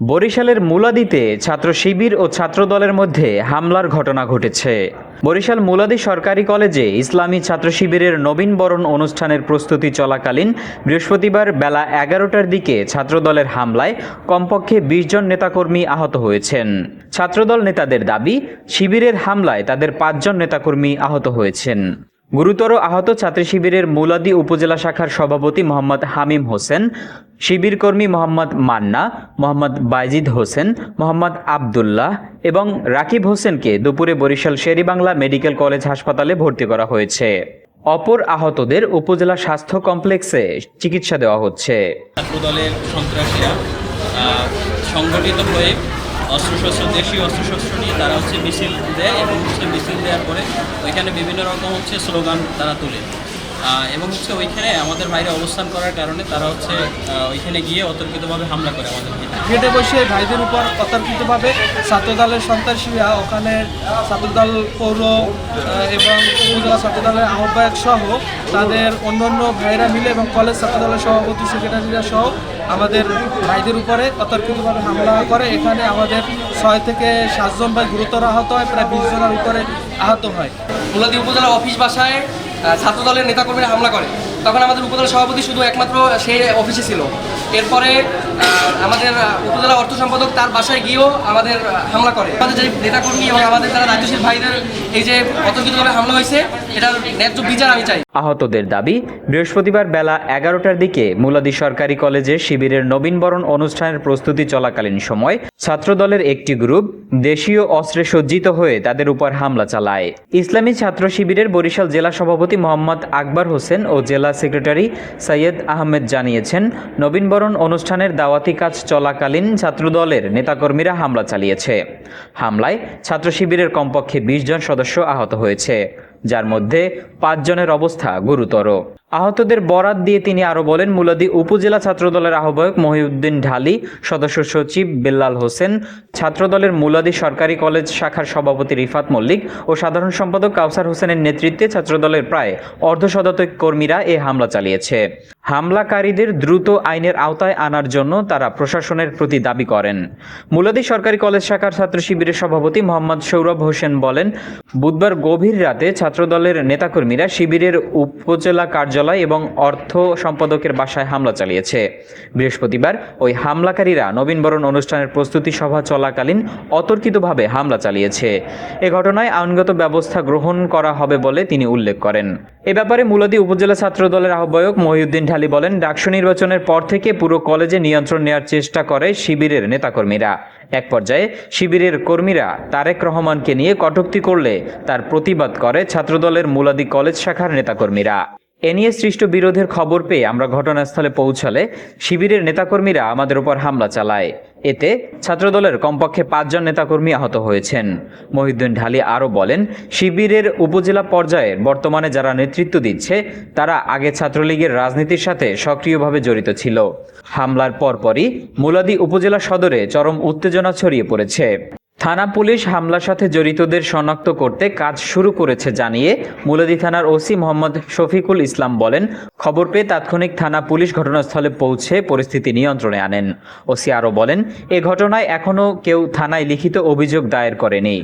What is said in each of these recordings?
বরিশালের মুলাদিতে ছাত্র শিবির ও ছাত্রদলের মধ্যে হামলার ঘটনা ঘটেছে। বরিশাল মুলাদি সরকারি কলেজে ইসলামী ছাত্র শিবিরের নবীন বরণ অনুষ্ঠানের প্রস্তুতি চলাকালীন বৃহস্পতিবার বেলা এগারোটার দিকে ছাত্রদলের হামলায় কমপক্ষে বিশ জন নেতাকর্মী আহত হয়েছেন। ছাত্রদল নেতাদের দাবি, শিবিরের হামলায় তাদের পাঁচজন নেতাকর্মী আহত হয়েছেন। গুরুতর আহত ছাত্রী শিবিরের মুলাদি উপজেলা শাখার সভাপতি মোহাম্মদ হামিম হোসেন, শিবির কর্মী মোহাম্মদ মান্না, মোহাম্মদ বাইজিদ হোসেন, মোহাম্মদ আবদুল্লাহ এবং রাকিব হোসেনকে দুপুরে বরিশাল শেরিবাংলা মেডিকেল কলেজ হাসপাতালে ভর্তি করা হয়েছে। অপর আহতদের উপজেলা স্বাস্থ্য কমপ্লেক্সে চিকিৎসা দেওয়া হচ্ছে। সংগঠিত হয়ে অস্ত্রশস্ত্র, দেশীয় অস্ত্রশস্ত্র নিয়ে তারা হচ্ছে মিছিল দেয় এবং হচ্ছে মিছিল দেওয়ার পরে ওইখানে বিভিন্ন রকম হচ্ছে স্লোগান তারা তোলে। এবং হচ্ছে ওইখানে আমাদের বাইরে অবস্থান করার কারণে তারা হচ্ছে ওইখানে গিয়ে অতর্কিতভাবে হামলা করে আমাদের গেটে বসে ভাইদের উপর অতর্কিতভাবে ছাত্রদলের সন্ত্রাসীরা, ওখানে ছাত্রদল পৌর এবং উপজেলা ছাত্রদলের আহ্বায়ক সহ তাদের অন্যান্য ভাইরা মিলে এবং কলেজ ছাত্রদলের সভাপতি, সেক্রেটারিরা সহ আমাদের ভাইদের উপরে অতর্কিতভাবে হামলা করে। এখানে আমাদের ছয় থেকে সাতজন ভাই গুরুতর আহত হয়, প্রায় বিশ জনের উপরে আহত হয়। মুলাদি উপজেলা অফিস বাসায় ছাত্রদলের নেতাকর্মীরা হামলা করে। তখন আমাদের উপজেলা সভাপতি শুধু একমাত্র সে অফিসে ছিল। এরপরে আমাদের উপজেলা অর্থ সম্পাদক তার বাসায় গিয়েও আমাদের হামলা করে। আমাদের যে নেতাকর্মী এবং আমাদের যারা দায়িত্বশীল ভাইদের এই যে অতর্কিতভাবে হামলা হয়েছে, এটার ন্যায্য বিচার আমি চাই। আহতদের দাবি, বৃহস্পতিবার বেলা এগারোটার দিকে মুলাদি সরকারি কলেজে শিবিরের নবীনবরণ অনুষ্ঠানের প্রস্তুতি চলাকালীন সময় ছাত্রদলের একটি গ্রুপ দেশীয় অস্ত্রে সজ্জিত হয়ে তাদের উপর হামলা চালায়। ইসলামী ছাত্র শিবিরের বরিশাল জেলা সভাপতি মোহাম্মদ আকবর হোসেন ও জেলা সেক্রেটারি সৈয়দ আহমেদ জানিয়েছেন নবীনবরণ অনুষ্ঠানের দাওয়াতি কাজ চলাকালীন ছাত্রদলের নেতাকর্মীরা হামলা চালিয়েছে। হামলায় ছাত্র শিবিরের কমপক্ষে বিশ জন সদস্য আহত হয়েছে। যার মধ্যে পাঁচজনের অবস্থা গুরুতর। আহতদের বরাত দিয়ে তিনি আরও বলেন, মুলাদি উপজেলা ছাত্রদলের আহ্বায়ক মহিউদ্দিন ঢালি, সদস্য সচিব বেল্লাল হোসেন, ছাত্রদলের মুলাদি সরকারি কলেজ শাখার সভাপতি রিফাত মল্লিক ও সাধারণ সম্পাদক কাউসার হোসেনের নেতৃত্বে ছাত্রদলের প্রায় অর্ধশতাধিক কর্মীরা এ হামলা চালিয়েছে। হামলাকারীদের দ্রুত আইনের আওতায় আনার জন্য তারা প্রশাসনের প্রতি দাবি করেন। মুলাদি সরকারি কলেজ শাখার ছাত্র শিবিরের সভাপতি মোহাম্মদ সৌরভ হোসেন বলেন, বুধবার গভীর রাতে ছাত্রদলের নেতাকর্মীরা শিবিরের উপজেলা কার্যালয় এবং অর্থ সম্পাদকের বাসায় হামলা চালিয়েছে। বৃহস্পতিবার ওই হামলাকারীরা নবীনবরণ অনুষ্ঠানের প্রস্তুতি সভা চলাকালীন অতর্কিতভাবে হামলা চালিয়েছে। এ ঘটনায় আইনগত ব্যবস্থা গ্রহণ করা হবে বলে তিনি উল্লেখ করেন। এ ব্যাপারে মুলাদি উপজেলা ছাত্র দলের আহ্বায়ক মহিউদ্দিন ঢালি বলেন, ডাকসু নির্বাচনের পর থেকে পুরো কলেজে নিয়ন্ত্রণ নেওয়ার চেষ্টা করে শিবিরের নেতাকর্মীরা। এক পর্যায়ে শিবিরের কর্মীরা তারেক রহমানকে নিয়ে কটোক্তি করলে তার প্রতিবাদ করে ছাত্রদলের মুলাদি কলেজ শাখার নেতাকর্মীরা। এ নিয়ে সৃষ্ট বিরোধের খবর পেয়ে আমরা ঘটনাস্থলে পৌঁছালে শিবিরের নেতাকর্মীরা আমাদের উপর হামলা চালায়। এতে ছাত্রদলের কমপক্ষে পাঁচজন নেতাকর্মী আহত হয়েছেন। মহিউদ্দিন ঢালি আরও বলেন, শিবিরের উপজেলা পর্যায়ে বর্তমানে যারা নেতৃত্ব দিচ্ছে, তারা আগে ছাত্রলীগের রাজনীতির সাথে সক্রিয়ভাবে জড়িত ছিল। হামলার পরপরই মুলাদি উপজেলা সদরে চরম উত্তেজনা ছড়িয়ে পড়েছে। থানা পুলিশ হামলার সাথে জড়িতদের শনাক্ত করতে কাজ শুরু করেছে জানিয়ে মুলাদি থানার ওসি মোহাম্মদ শফিকুল ইসলাম বলেন, খবর পেয়ে তাৎক্ষণিক থানা পুলিশ ঘটনাস্থলে পৌঁছে পরিস্থিতি নিয়ন্ত্রণে আনেন। ওসি আরও বলেন, এ ঘটনায় এখনও কেউ থানায় লিখিত অভিযোগ দায়ের করেনি।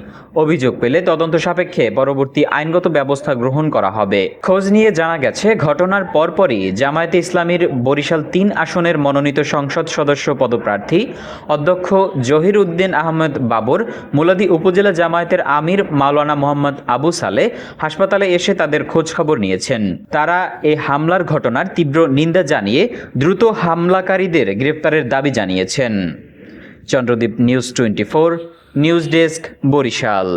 অভিযোগ পেলে তদন্ত সাপেক্ষে পরবর্তী আইনগত ব্যবস্থা গ্রহণ করা হবে। খোঁজ নিয়ে জানা গেছে, ঘটনার পরপরই জামায়াতে ইসলামীর বরিশাল তিন আসনের মনোনীত সংসদ সদস্য পদপ্রার্থী অধ্যক্ষ জহির উদ্দিন আহমেদ বাবর মুলাদি উপজেলা জামায়াতের আমির মাওলানা মোহাম্মদ আবু সালে হাসপাতালে এসে তাদের খোঁজ খবর নিয়েছেন। তারা এই হামলার ঘটনার তীব্র নিন্দা জানিয়ে দ্রুত হামলাকারীদের গ্রেপ্তারের দাবি জানিয়েছেন। Chandradweep news twenty four, news desk, Barishal.